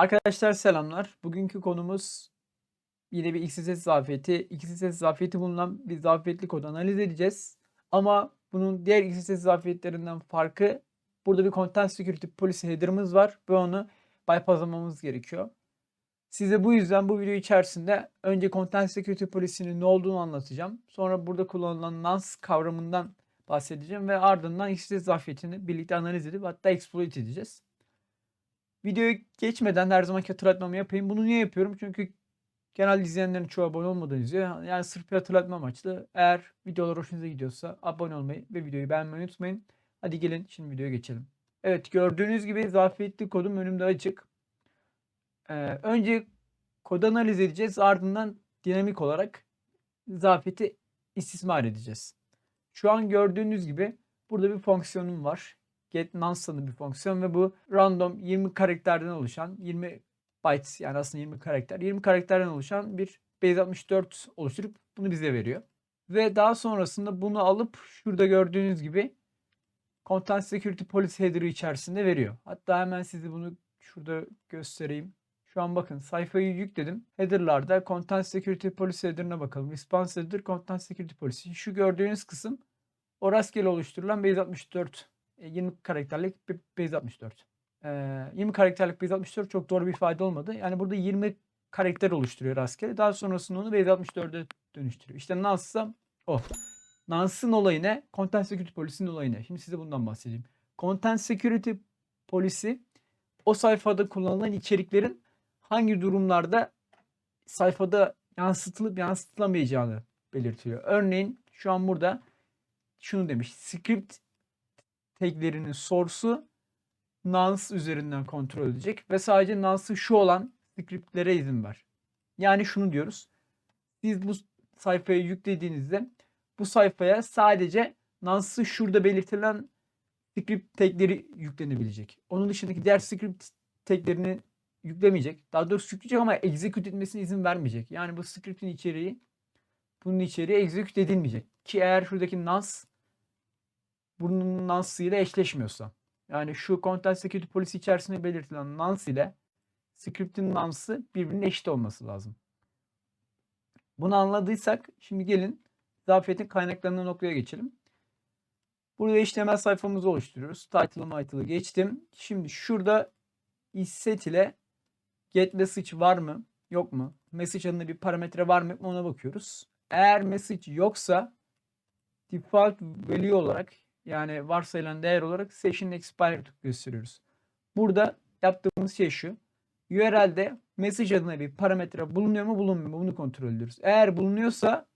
Arkadaşlar selamlar. Bugünkü konumuz yine bir XSS zafiyeti. XSS zafiyeti bulunan bir zafiyetli kodu analiz edeceğiz. Ama bunun diğer XSS zafiyetlerinden farkı burada bir Content Security Policy header'ımız var ve onu bypasslamamız gerekiyor. Size bu yüzden bu video içerisinde önce Content Security Policy'nin ne olduğunu anlatacağım. Sonra burada kullanılan nonce kavramından bahsedeceğim ve ardından XSS zafiyetini birlikte analiz edip hatta exploit edeceğiz. Videoya geçmeden her zamanki hatırlatmamı yapayım. Bunu niye yapıyorum? Çünkü genel izleyenlerin çoğu abone olmadan izliyor. Yani sırf bir hatırlatma amaçlı. Eğer videolar hoşunuza gidiyorsa abone olmayı ve videoyu beğenmeyi unutmayın. Hadi gelin şimdi videoya geçelim. Evet gördüğünüz gibi zafiyetli kodum önümde açık. Ee, önce kodu analiz edeceğiz. Ardından dinamik olarak zafiyeti istismar edeceğiz. Şu an gördüğünüz gibi burada bir fonksiyonum var get bir fonksiyon ve bu random 20 karakterden oluşan 20 bytes yani aslında 20 karakter 20 karakterden oluşan bir base 64 oluşturup bunu bize veriyor. Ve daha sonrasında bunu alıp şurada gördüğünüz gibi Content Security Policy header'ı içerisinde veriyor. Hatta hemen size bunu şurada göstereyim. Şu an bakın sayfayı yükledim. Header'larda Content Security Policy header'ına bakalım. Response header, Content Security Policy. Şu gördüğünüz kısım o rastgele oluşturulan base 64 20 karakterlik bir base 64. Ee, 20 karakterlik base 64 çok doğru bir ifade olmadı. Yani burada 20 karakter oluşturuyor rastgele. Daha sonrasında onu base 64'e dönüştürüyor. İşte Nance'sa o. Nance'ın olayı ne? Content Security Policy'nin olayı ne? Şimdi size bundan bahsedeyim. Content Security Policy o sayfada kullanılan içeriklerin hangi durumlarda sayfada yansıtılıp yansıtılamayacağını belirtiyor. Örneğin şu an burada şunu demiş. Script taglerinin source'u nonce üzerinden kontrol edecek ve sadece nonce'ı şu olan scriptlere izin ver. Yani şunu diyoruz. Siz bu sayfayı yüklediğinizde bu sayfaya sadece nonce'ı şurada belirtilen script tagleri yüklenebilecek. Onun dışındaki diğer script taglerini yüklemeyecek. Daha doğrusu yükleyecek ama execute etmesine izin vermeyecek. Yani bu script'in içeriği bunun içeriği execute edilmeyecek. Ki eğer şuradaki nonce bunun nonce ile eşleşmiyorsa. Yani şu content security policy içerisinde belirtilen nonce ile script'in nonce'ı birbirine eşit olması lazım. Bunu anladıysak şimdi gelin zafiyetin kaynaklarından noktaya geçelim. Burada HTML sayfamızı oluşturuyoruz. Title'ı title'ı geçtim. Şimdi şurada isset ile get message var mı? Yok mu? Message adında bir parametre var mı? Ona bakıyoruz. Eğer message yoksa default value olarak yani varsayılan değer olarak session expired gösteriyoruz. Burada yaptığımız şey şu. URL'de message adına bir parametre bulunuyor mu bulunmuyor mu bunu kontrol ediyoruz. Eğer bulunuyorsa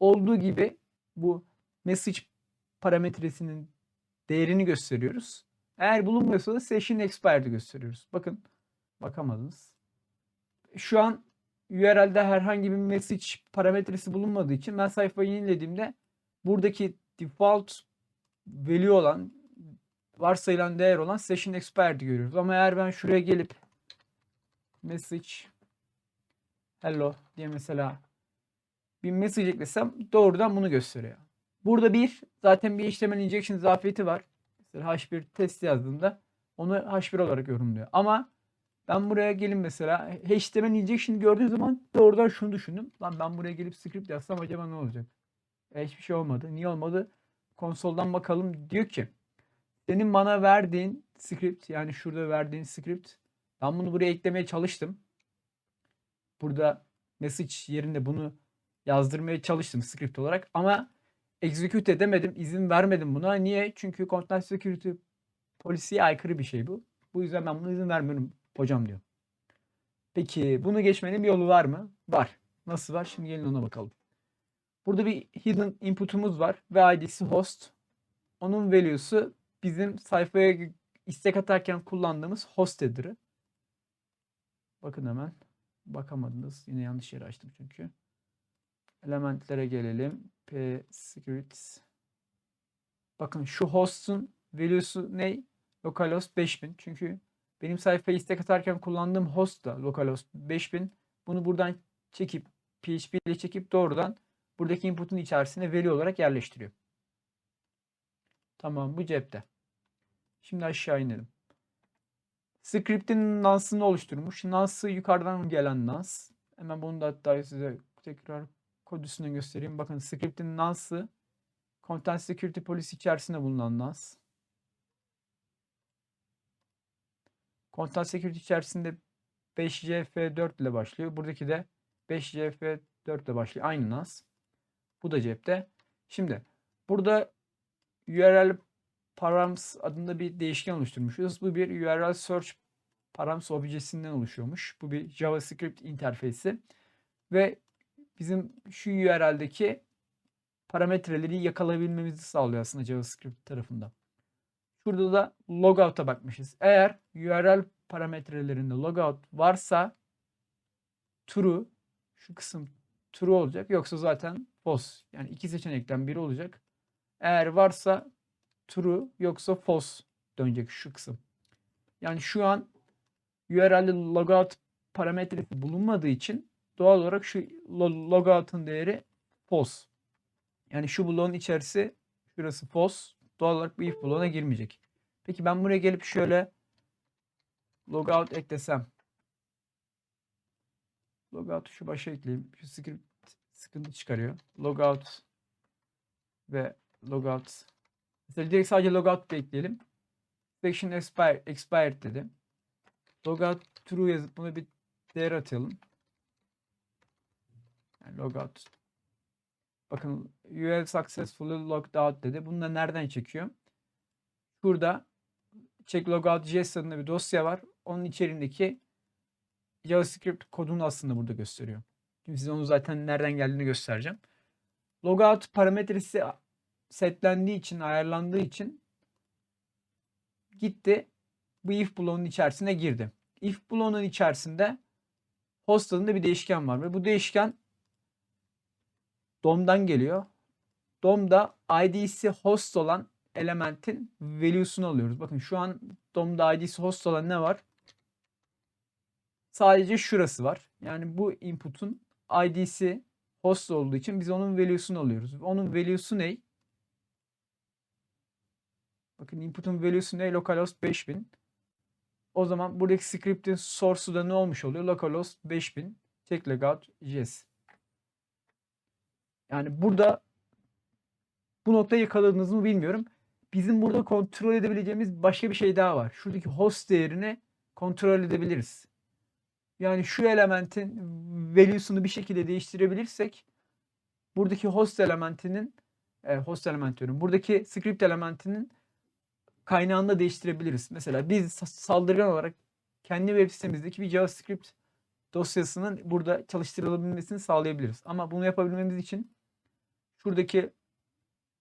olduğu gibi bu message parametresinin değerini gösteriyoruz. Eğer bulunmuyorsa da session expired'ı gösteriyoruz. Bakın bakamadınız. Şu an URL'de herhangi bir message parametresi bulunmadığı için ben sayfayı yenilediğimde buradaki default value olan varsayılan değer olan session expired görüyoruz. Ama eğer ben şuraya gelip message hello diye mesela bir mesaj eklesem doğrudan bunu gösteriyor. Burada bir zaten bir HTML injection zafiyeti var. Mesela H1 test yazdığımda onu H1 olarak yorumluyor. Ama ben buraya gelin mesela HTML injection gördüğüm zaman doğrudan şunu düşündüm. Lan ben buraya gelip script yazsam acaba ne olacak? E, hiçbir şey olmadı. Niye olmadı? Konsoldan bakalım diyor ki senin bana verdiğin script yani şurada verdiğin script ben bunu buraya eklemeye çalıştım. Burada message yerinde bunu yazdırmaya çalıştım script olarak ama execute edemedim, izin vermedim buna. Niye? Çünkü content security polisiye aykırı bir şey bu. Bu yüzden ben buna izin vermiyorum hocam diyor. Peki bunu geçmenin bir yolu var mı? Var. Nasıl var? Şimdi gelin ona bakalım. Burada bir hidden input'umuz var ve id'si host. Onun value'su bizim sayfaya istek atarken kullandığımız host header'ı. Bakın hemen. Bakamadınız. Yine yanlış yere açtım çünkü. Elementlere gelelim. P securities. Bakın şu host'un value'su ne? Localhost 5000. Çünkü benim sayfaya istek atarken kullandığım host da localhost 5000. Bunu buradan çekip PHP ile çekip doğrudan buradaki input'un içerisine veri olarak yerleştiriyor. Tamam bu cepte. Şimdi aşağı inelim. Script'in nansını oluşturmuş. Nansı yukarıdan gelen nans. Hemen bunu da hatta size tekrar kod üstünden göstereyim. Bakın script'in nansı Content Security Policy içerisinde bulunan NAS. Content Security içerisinde 5CF4 ile başlıyor. Buradaki de 5CF4 ile başlıyor. Aynı NAS. Bu da cepte. Şimdi burada URL params adında bir değişken oluşturmuşuz. Bu bir URL search params objesinden oluşuyormuş. Bu bir JavaScript interfeysi. Ve bizim şu URL'deki parametreleri yakalayabilmemizi sağlıyor aslında JavaScript tarafında. Şurada da logout'a bakmışız. Eğer URL parametrelerinde logout varsa true şu kısım true olacak. Yoksa zaten false. Yani iki seçenekten biri olacak. Eğer varsa true yoksa false dönecek şu kısım. Yani şu an URL'de logout parametresi bulunmadığı için doğal olarak şu logout'un değeri false. Yani şu bloğun içerisi şurası false. Doğal olarak bu if bloğuna girmeyecek. Peki ben buraya gelip şöyle logout eklesem. Logout şu başa ekleyeyim. Şu script sıkıntı çıkarıyor. Logout ve logout. Mesela direkt sadece logout da ekleyelim. Section expire, expired dedim. Logout true yazıp buna bir değer atalım. Yani logout Bakın you have successfully logged out dedi. Bunu da nereden çekiyor? Şurada check logout.js adında bir dosya var. Onun içerisindeki JavaScript kodunu aslında burada gösteriyor. Şimdi size onu zaten nereden geldiğini göstereceğim. Logout parametresi setlendiği için, ayarlandığı için gitti bu if bloğunun içerisine girdi. If bloğunun içerisinde host adında bir değişken var ve bu değişken DOM'dan geliyor. DOM'da ID'si host olan elementin value'sunu alıyoruz. Bakın şu an DOM'da ID'si host olan ne var? Sadece şurası var. Yani bu input'un ID'si host olduğu için biz onun value'sunu alıyoruz. Onun value'su ne? Bakın input'un value'su ne? Localhost 5000. O zaman buradaki script'in source'u da ne olmuş oluyor? Localhost 5000 check logout js. Yani burada bu noktayı yakaladınız mı bilmiyorum. Bizim burada kontrol edebileceğimiz başka bir şey daha var. Şuradaki host değerini kontrol edebiliriz. Yani şu elementin value'sunu bir şekilde değiştirebilirsek buradaki host elementinin e, host element. Buradaki script elementinin kaynağını da değiştirebiliriz. Mesela biz saldırgan olarak kendi web sitemizdeki bir JavaScript dosyasının burada çalıştırılabilmesini sağlayabiliriz. Ama bunu yapabilmemiz için şuradaki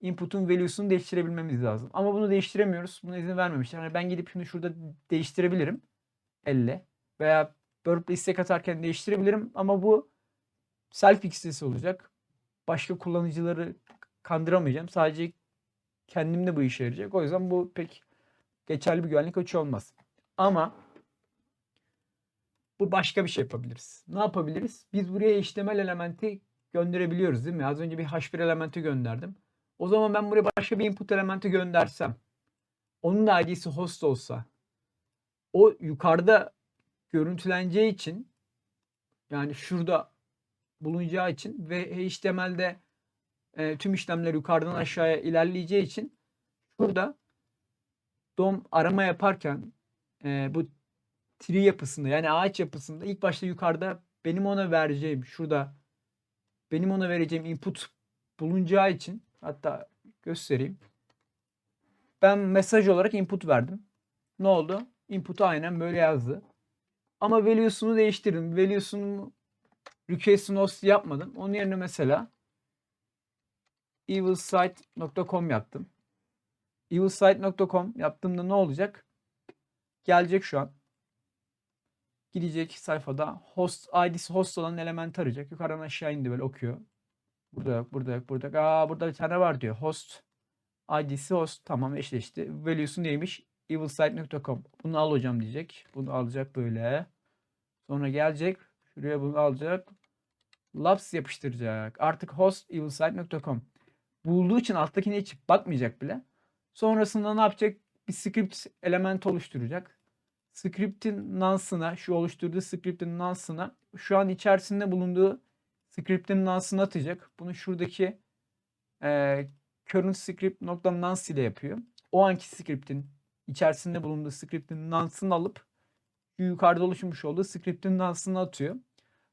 input'un value'sunu değiştirebilmemiz lazım. Ama bunu değiştiremiyoruz. Buna izin vermemişler. Yani ben gidip şunu şurada değiştirebilirim. Elle. Veya burp'le istek atarken değiştirebilirim. Ama bu self x'lisi olacak. Başka kullanıcıları kandıramayacağım. Sadece kendimde bu işe yarayacak. O yüzden bu pek geçerli bir güvenlik açığı olmaz. Ama bu başka bir şey yapabiliriz. Ne yapabiliriz? Biz buraya HTML elementi gönderebiliyoruz değil mi? Az önce bir H1 elementi gönderdim. O zaman ben buraya başka bir input elementi göndersem onun da ID'si host olsa o yukarıda görüntüleneceği için yani şurada bulunacağı için ve HTML'de e, tüm işlemler yukarıdan aşağıya ilerleyeceği için şurada DOM arama yaparken e, bu tree yapısında yani ağaç yapısında ilk başta yukarıda benim ona vereceğim şurada benim ona vereceğim input bulunacağı için hatta göstereyim. Ben mesaj olarak input verdim. Ne oldu? Input'u aynen böyle yazdı. Ama value'sunu değiştirdim. Value'sunu request host yapmadım. Onun yerine mesela evilsite.com yaptım. evilsite.com yaptığımda ne olacak? Gelecek şu an gidecek sayfada host ID'si host olan element arayacak. Yukarıdan aşağı indi böyle okuyor. Burada yok, burada yok, burada yok. Aa burada bir tane var diyor. Host ID'si host tamam eşleşti. Value'su neymiş? evilsite.com. Bunu al hocam diyecek. Bunu alacak böyle. Sonra gelecek. Şuraya bunu alacak. Labs yapıştıracak. Artık host evilsite.com. Bulduğu için alttakine hiç bakmayacak bile. Sonrasında ne yapacak? Bir script element oluşturacak. script'in nonce'ına, şu oluşturduğu script'in nonce'ına şu an içerisinde bulunduğu script'in nonce'ını atacak. Bunu şuradaki eee current script nokta nonce ile yapıyor. O anki script'in içerisinde bulunduğu script'in nonce'ını alıp yukarıda oluşmuş olduğu script'in nonce'ını atıyor.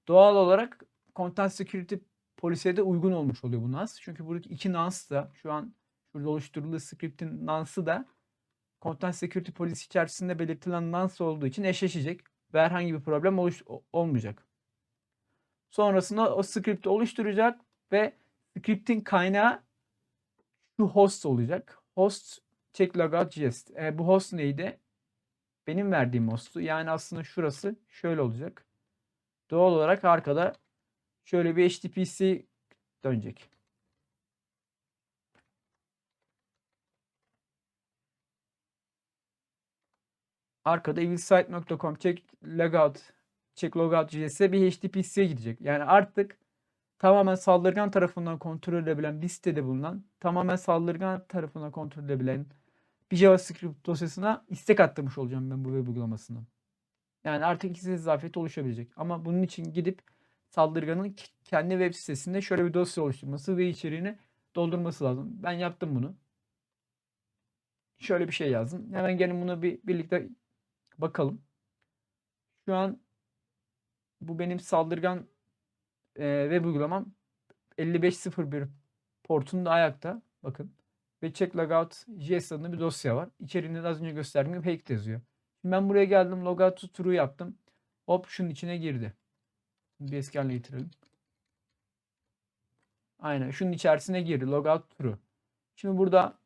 Doğal olarak content security polisiye de uygun olmuş oluyor bu nonce. Çünkü buradaki iki nonce da şu an şurada oluşturulduğu script'in nonce'ı da content security polisi içerisinde belirtilen nonce olduğu için eşleşecek ve herhangi bir problem oluş- olmayacak. Sonrasında o script'i oluşturacak ve script'in kaynağı şu host olacak. Host check logout jest. E, bu host neydi? Benim verdiğim host'u. Yani aslında şurası şöyle olacak. Doğal olarak arkada şöyle bir HTTPC dönecek. Arkada evilsite.com check logout check logout JS'e bir HTTPC'ye gidecek. Yani artık tamamen saldırgan tarafından kontrol edilebilen bir sitede bulunan, tamamen saldırgan tarafından kontrol edilebilen bir JavaScript dosyasına istek attırmış olacağım ben bu web uygulamasını. Yani artık ikisi zafiyeti oluşabilecek. Ama bunun için gidip saldırganın kendi web sitesinde şöyle bir dosya oluşturması ve içeriğini doldurması lazım. Ben yaptım bunu. Şöyle bir şey yazdım. Hemen gelin bunu bir birlikte bakalım. Şu an bu benim saldırgan web uygulamam 5501 portunda ayakta. Bakın. Ve check logout JS adında bir dosya var. İçeriğinde de az önce gösterdiğim gibi hacked yazıyor. Ben buraya geldim. Logout to true yaptım. Hop şunun içine girdi. Bir eski haline getirelim. Aynen. Şunun içerisine girdi. Logout true. Şimdi burada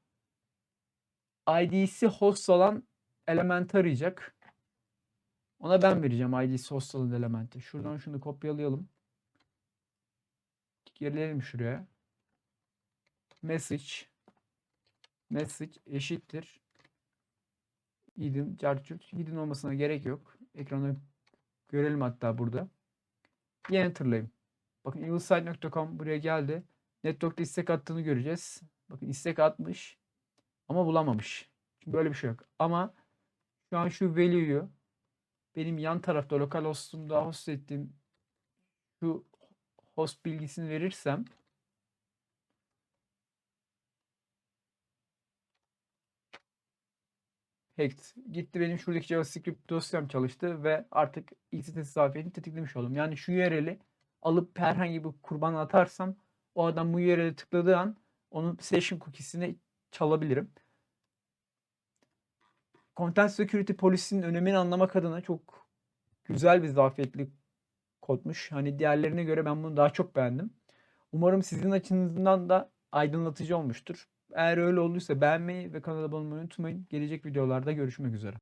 ID'si host olan elementi arayacak. Ona ben vereceğim ID'si host olan elementi. Şuradan şunu kopyalayalım. Gelelim şuraya. Message message eşittir hidden carchut. Hidden olmasına gerek yok. Ekranı görelim hatta burada. Bir enter'layayım. Bakın evilside.com buraya geldi. Network'ta istek attığını göreceğiz. Bakın istek atmış ama bulamamış. Böyle bir şey yok. Ama şu an şu value'yu benim yan tarafta lokal hostumda host ettiğim şu host bilgisini verirsem hacked. Gitti benim şuradaki JavaScript dosyam çalıştı ve artık XSS zafiyetini tetiklemiş oldum. Yani şu URL'i alıp herhangi bir kurban atarsam o adam bu URL'e tıkladığı an onun session cookie'sini çalabilirim. Content Security Policy'nin önemini anlamak adına çok güzel bir zafiyetli kodmuş. Hani diğerlerine göre ben bunu daha çok beğendim. Umarım sizin açınızdan da aydınlatıcı olmuştur. Eğer öyle olduysa beğenmeyi ve kanala abone olmayı unutmayın. Gelecek videolarda görüşmek üzere.